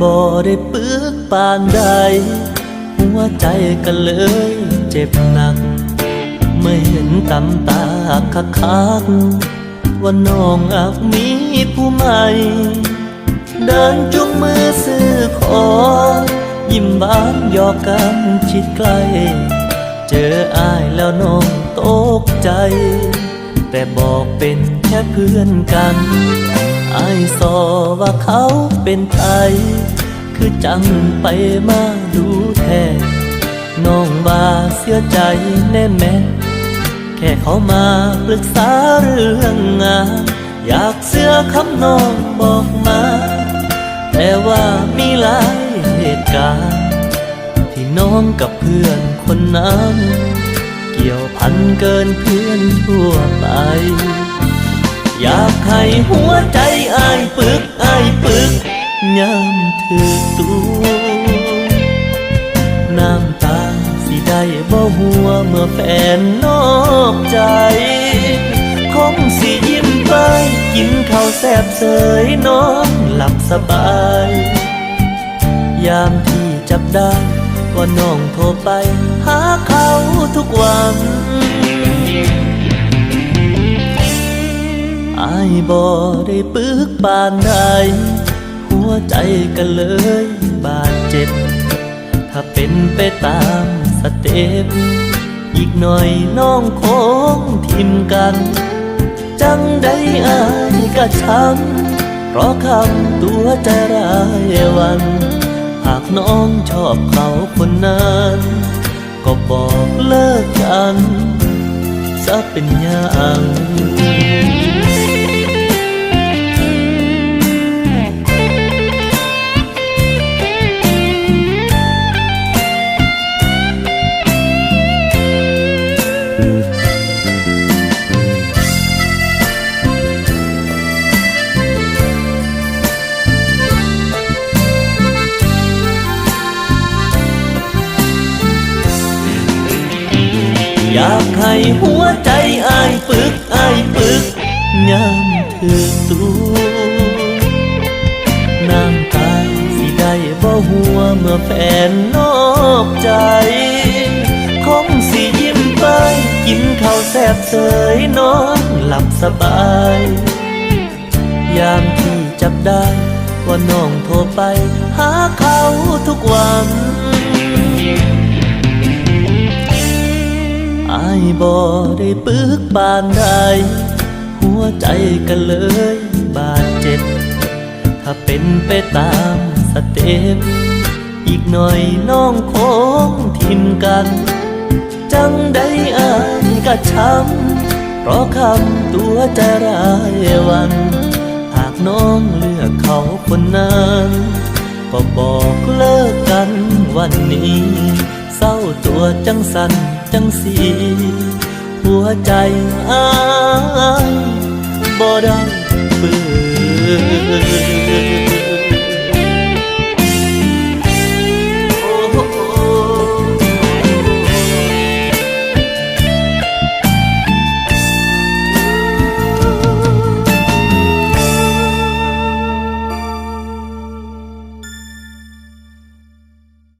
บ่ได้ปึกปานใด หัวใจก็เลยเจ็บหนักเมื่อเห็นตำตาคักคักว่าน้องอาจมีผู้ใหม่เดินจุงมือซื้อขอ ยิ้มบานหยอกกันชิดใกล้ เจออายแล้วน้องตกใจ แต่บอกเป็นแค่เพื่อนกัน อายสอว่าเขาเป็นไทยคือจังไปมาดูแท้น้องบาเสียใจแน่แม่ แค่เขามาปรึกษาเรื่องงานอยากเสื้อคำน้องบอกมา แต่ว่ามีหลายเหตุการณ์ ที่น้องกับเพื่อนคนนั้น เกี่ยวพันเกินเพื่อนทั่วไป อยากให้หัวใจอายปึกอายปึกยามถือตัวน้ำตาสิได้บ่หัวเมื่อแฟนนอกใจ คงสิยิ้มไปกินข้าวแซ่บเสยน้องหลับสบาย ยามที่จับได้ว่าน้องโทรไป หาเขาทุกวัน บ่ได้ปึกปานใดหัวใจก็เลยบาดเจ็บ ถ้าเป็นไปตามสเต็ปอีกหน่อยน้องคงทิมกัน จังได้อายก็ช้ำเพราะคำตัวใจร้ายวัน หากน้องชอบเขาคนนั้น ก็บอกเลิกกัน จะเป็นอย่าง อยากให้หัวใจอายปึกอายปึกยามถือตัวน้ำตาสิได้บ่หัวเมื่อแฟนนอกใจคงสิยิ้มไปกินข้าวแซ่บเสยนอนหลับสบาย ยามที่จับได้ว่าน้องโทรไป หาเขาทุกวัน อายบ่ได้ปึกปานใดหัวใจก็เลยบาดเจ็บ ถ้าเป็นไปตามสเต็ปอีกหน่อยน้องคงทิมกัน จังได้อายก็ช้ำเพราะคำตัวใจร้ายวัน หากน้องเลือกเขาคนนั้นก็บอกเลิกกันวันนี้ เศร้าตัวจังสัน จังสีหัวใจอายบ่ได้เบื่อ